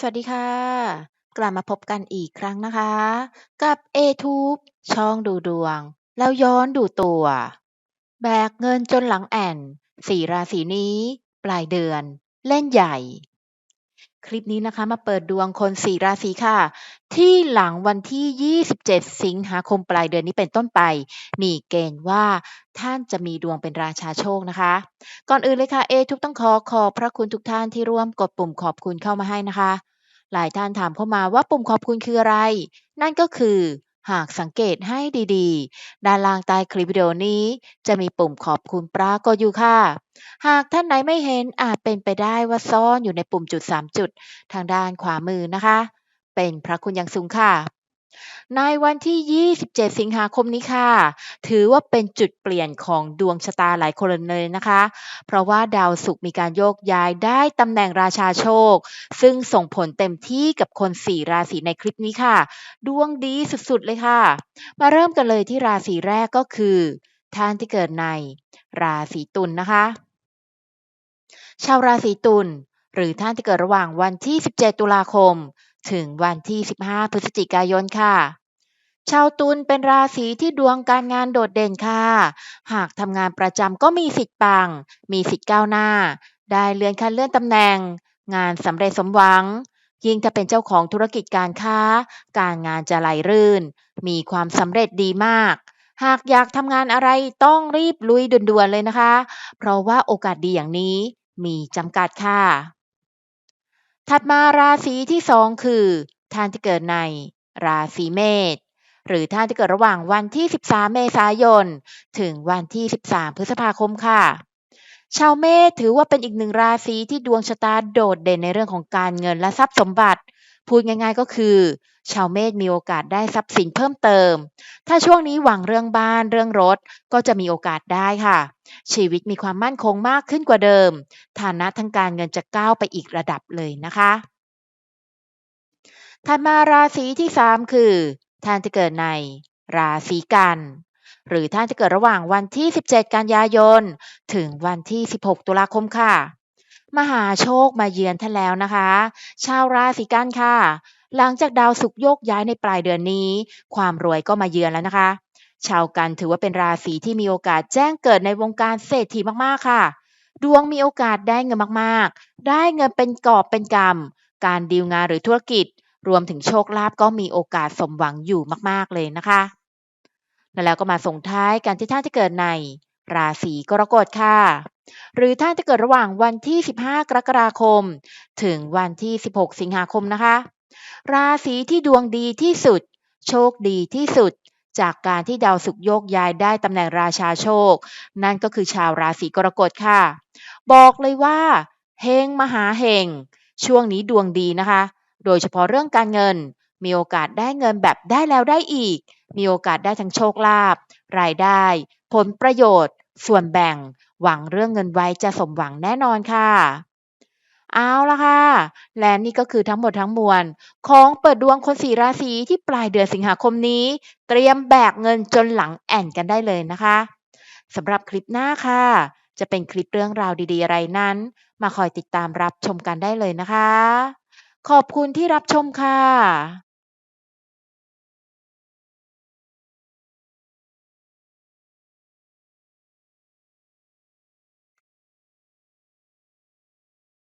สวัสดีค่ะ กลับมาพบกันอีกครั้งนะคะ กับ A-Tube ช่องดูดวง แล้วย้อนดูตัว แบกเงินจนหลังแอ่น4ราศีนี้ ปลายเดือน เล่นใหญ่ คลิปนี้นะคะมาเปิดดวงคน4ราศีค่ะ ที่หลังวันที่ 27 สิงหาคมปลายเดือนนี้เป็นต้นไป มีเกณฑ์ว่าท่านจะมีดวงเป็นราชาโชคนะคะ ก่อนอื่นเลยค่ะเอทุกต้องขอขอบพระคุณทุกท่านที่ร่วมกดปุ่มขอบคุณเข้ามาให้นะคะ หลายท่านถามเข้ามาว่าปุ่มขอบคุณคืออะไร นั่นก็คือ หากสังเกตให้ดีๆ ด้านล่างใต้คลิปวิดีโอนี้ จะมีปุ่มขอบคุณปรากฏอยู่ค่ะ หากท่านไหนไม่เห็นอาจเป็นไปได้ว่าซ่อนอยู่ในปุ่มจุด 3 จุด ทางด้านขวามือนะคะ เป็นพระคุณอย่างสูงค่ะ ในวันที่ 27 สิงหาคมนี้ค่ะ ถือว่าเป็นจุดเปลี่ยนของดวงชะตาหลายคนเลยนะคะ เพราะว่าดาวศุกร์มีการโยกย้ายได้ตำแหน่งราชาโชค ซึ่งส่งผลเต็มที่กับคน 4 ราศีในคลิปนี้ค่ะ ดวงดีสุดๆเลยค่ะ มาเริ่มกันเลยที่ราศีแรกก็คือ ท่านที่เกิดในราศีตุลนะคะ ชาวราศีตุลหรือท่านที่เกิดระหว่างวันที่ 17 ตุลาคม ถึงวันที่ 15 พฤศจิกายนค่ะชาวตุลเป็นราศีที่ดวงการงานโดดเด่นค่ะ หากทำงานประจำก็มีสิทธิ์ปัง มีสิทธิ์ก้าวหน้า ได้เลื่อนขั้นเลื่อนตำแหน่ง งานสำเร็จสมหวัง ยิ่งถ้าเป็นเจ้าของธุรกิจการค้า การงานจะไหลรื่น มีความสำเร็จดีมาก หากอยากทำงานอะไรต้องรีบลุยด่วนๆเลยนะคะ เพราะว่าโอกาสดีอย่างนี้มีจำกัดค่ะ ถัดมาราศีที่สองคือ ท่านที่เกิดในราศีเมษหรือท่านที่เกิดระหว่างวันที่ 13 เมษายน ถึงวันที่ 13 พฤษภาคมค่ะ ชาวเมษถือว่าเป็นอีกหนึ่งราศีที่ดวงชะตาโดดเด่นในเรื่องของการเงินและทรัพย์สมบัติ พูดง่าย ๆ ก็คือ ชาวเมษมีโอกาสได้ทรัพย์สินเพิ่มเติม ถ้าช่วงนี้หวังเรื่องบ้านเรื่องรถก็จะมีโอกาสได้ค่ะ ชีวิตมีความมั่นคงมากขึ้นกว่าเดิม ฐานะทางการเงินจะก้าวไปอีกระดับเลยนะคะถัดมาราศีที่ 3 คือ ท่านที่เกิดในราศีกัน หรือท่านที่เกิดระหว่างวันที่ 17 กันยายน ถึงวันที่ 16 ตุลาคมค่ะ มหาโชคมาเยือนท่านแล้วนะคะ ชาวราศีกันค่ะ หลังจากดาวศุกร์โยกย้ายในปลายเดือนนี้ ความรวยก็มาเยือนแล้วนะคะ ชาวกันถือว่าเป็นราศีที่มีโอกาสแจ้งเกิดในวงการเศรษฐีมากๆค่ะ ดวงมีโอกาสได้เงินมากๆ ได้เงินเป็นกอบเป็นกำการดีลงานหรือธุรกิจ รวมถึงโชคลาภก็มีโอกาสสมหวังอยู่มากๆเลยนะคะแล้วก็มาส่งท้ายกันที่ท่านที่เกิดใน ราศีกรกฎค่ะ หรือท่านที่เกิดระหว่างวันที่ 15 กรกฎาคม ถึงวันที่ 16 สิงหาคมนะคะ ราศีที่ดวงดีที่สุด โชคดีที่สุด จากการที่ดาวศุกร์โยกย้ายได้ตำแหน่งราชาโชค นั่นก็คือชาวราศีกรกฎค่ะ บอกเลยว่าเฮงมหาเฮงช่วงนี้ดวงดีนะคะ โดยเฉพาะเรื่องการเงิน มีโอกาสได้เงินแบบได้แล้วได้อีก มีโอกาสได้ทั้งโชคลาภรายได้ ผลประโยชน์ ส่วนแบ่งหวังเรื่องเงินไว้จะสมหวังแน่นอนค่ะ เอาละค่ะ และนี่ก็คือทั้งหมดทั้งมวล ของเปิดดวงคน4ราศีที่ปลายเดือนสิงหาคมนี้ เตรียมแบกเงินจนหลังแอ่นกันได้เลยนะคะสำหรับคลิปหน้าค่ะ จะเป็นคลิปเรื่องราวดีๆ อะไรนั้น มาคอยติดตามรับชมกันได้เลยนะคะ ขอบคุณที่รับชมค่ะ